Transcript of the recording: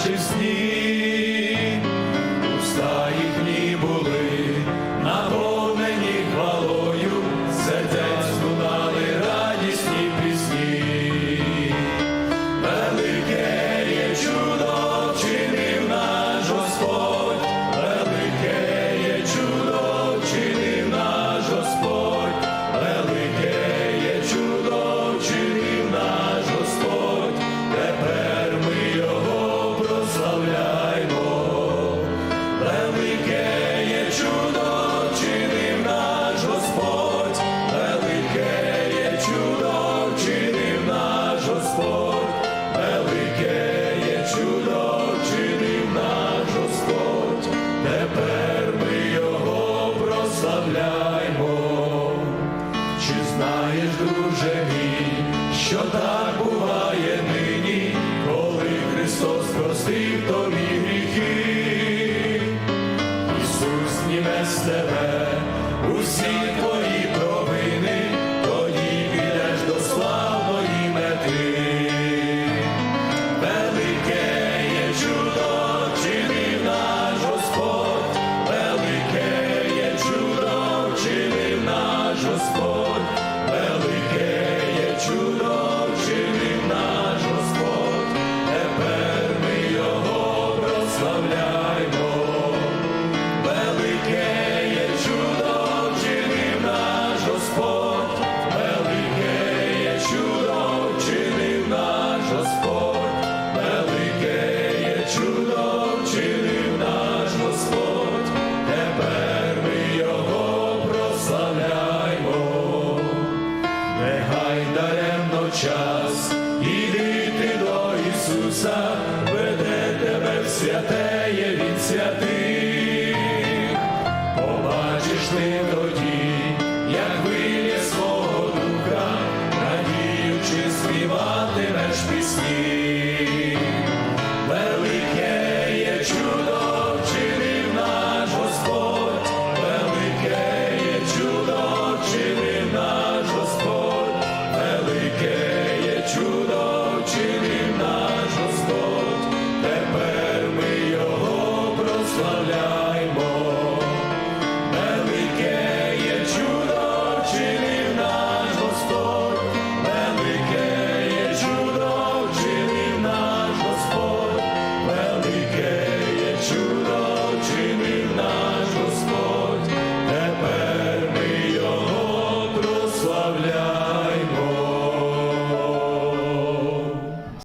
Ojciec the. прославляй. час, іди ти до Ісуса, веде тебе святеє від святих, побачиш ти тоді, як виє свого духа, надіючи співатимеш пісні, велике є чудо. my.